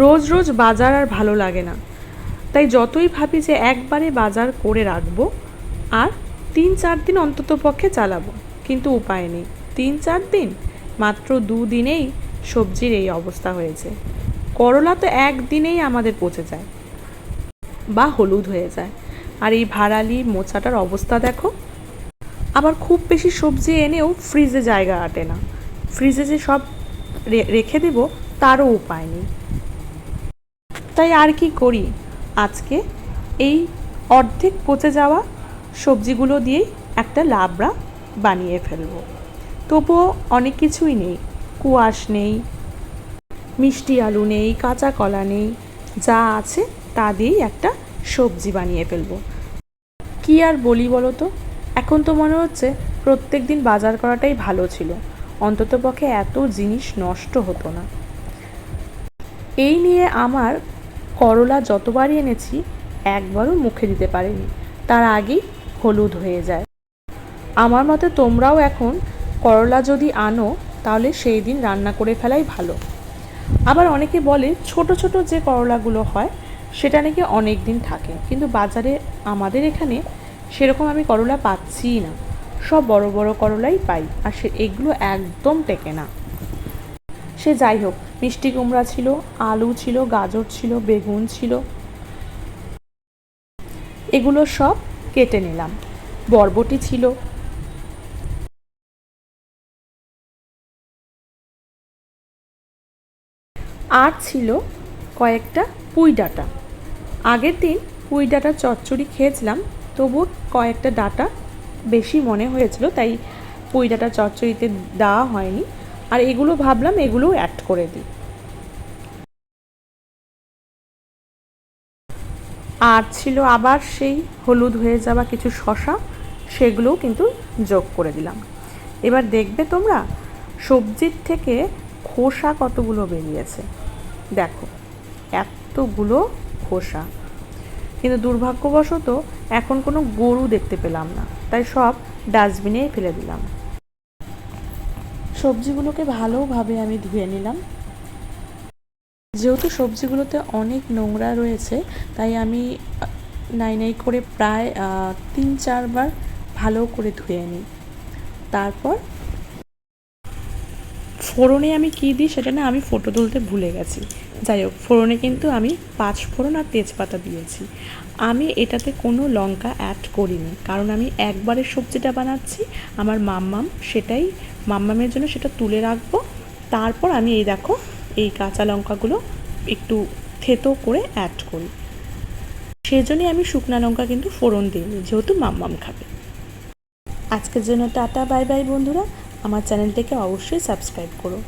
রোজ রোজ বাজার আর ভালো লাগে না। তাই যতই ভাবি যে একবারে বাজার করে রাখব, আর তিন চার দিন অন্তত পক্ষে চালাবো, কিন্তু উপায় নেই। তিন চার দিন? মাত্র দুদিনেই সবজির এই অবস্থা হয়েছে। করলা তো একদিনেই আমাদের পচে যায়, বা হলুদ হয়ে যায়। আর এই ভাড়ালি মোচাটার অবস্থা দেখো। আবার খুব বেশি সবজি এনেও ফ্রিজে জায়গা আটে না। ফ্রিজে যে সব রেখে দেব, তারও উপায় নেই। তাই আর কি করি? আজকে এই অর্ধেক পচে যাওয়া সবজিগুলো দিয়েই একটা লাবড়া বানিয়ে ফেলব। তবুও অনেক কিছুই নেই। কুয়াশ নেই, মিষ্টি আলু নেই, কাঁচা কলা নেই, যা আছে তা দিয়েই একটা সবজি বানিয়ে ফেলব। কি আর বলি বলো তো এখন তো মনে হচ্ছে প্রত্যেক দিন বাজার করাটাই ভালো ছিল। অন্তত পক্ষে এত জিনিস নষ্ট হতো না। এই নিয়ে আমার করলা যতবারই এনেছি, একবারও মুখে দিতে পারিনি। তার আগেই হলুদ হয়ে যায়। আমার মতে তোমরাও এখন করলা যদি আনো, তাহলে সেই দিন রান্না করে ফেলাই ভালো। আবার অনেকে বলে, ছোট ছোট যে করলাগুলো হয়, সেটা নাকি অনেক দিন থাকে। কিন্তু বাজারে আমাদের এখানে সেরকম আমি করলা পাচ্ছিই না। সব বড় বড় করলাই পাই, আর সে এগুলো একদম টেকে না। সে যাই হোক মিষ্টি কুমড়া ছিল, আলু ছিল, গাজর ছিল, বেগুন ছিল। এগুলো সব কেটে নিলাম। বরবটি ছিল। আর ছিল কয়েকটা পুঁই ডাটা। আগের দিন পুঁই ডাটা চচ্চড়ি খেয়েছিলাম, তবু কয়েকটা ডাটা বেশি মনে হয়েছিল, তাই পুঁই ডাটা চচ্চড়িতে দেওয়া হয়নি। আর এগুলো ভাবলাম এগুলো অ্যাড করে দিই। আর ছিল আবার সেই হলুদ হয়ে যাওয়া কিছু শশা, সেগুলোও কিন্তু যোগ করে দিলাম। এবার দেখবে তোমরা, সবজির থেকে খোসা কতগুলো বেরিয়েছে? দেখো, এতগুলো খোসা। কিন্তু দুর্ভাগ্যবশত এখন কোনো গরু দেখতে পেলাম না, তাই সব ডাস্টবিনেই ফেলে দিলাম। সবজিগুলোকে ভালোভাবে আমি ধুয়ে নিলাম। যেহেতু সবজিগুলোতে অনেক নোংরা রয়েছে, তাই আমি নাই নাই করে প্রায় তিন চারবার ভালো করে ধুয়ে নিই। তারপর ফোড়নে আমি কী দিই সেটা না আমি ফটো তুলতে ভুলে গেছি। যাই হোক, ফোড়নে কিন্তু আমি পাঁচ ফোড়ন আর তেজপাতা দিয়েছি। আমি এটাতে কোনো লঙ্কা অ্যাড করিনি, কারণ আমি একবারে সবজিটা বানাচ্ছি, আমার মাম্মাম সেটাই মাম্মামের জন্য সেটা তুলে রাখব। তারপর আমি এই দেখো, এই কাঁচা লঙ্কাগুলো একটু থেতো করে অ্যাড করি। সেজন্যই আমি শুকনা লঙ্কা কিন্তু ফোড়ন দিইনি, যেহেতু মাম্মাম খাবে। আজকের জন্য টাটা, বাই বাই বন্ধুরা। আমার চ্যানেলটিকে অবশ্যই সাবস্ক্রাইব করো।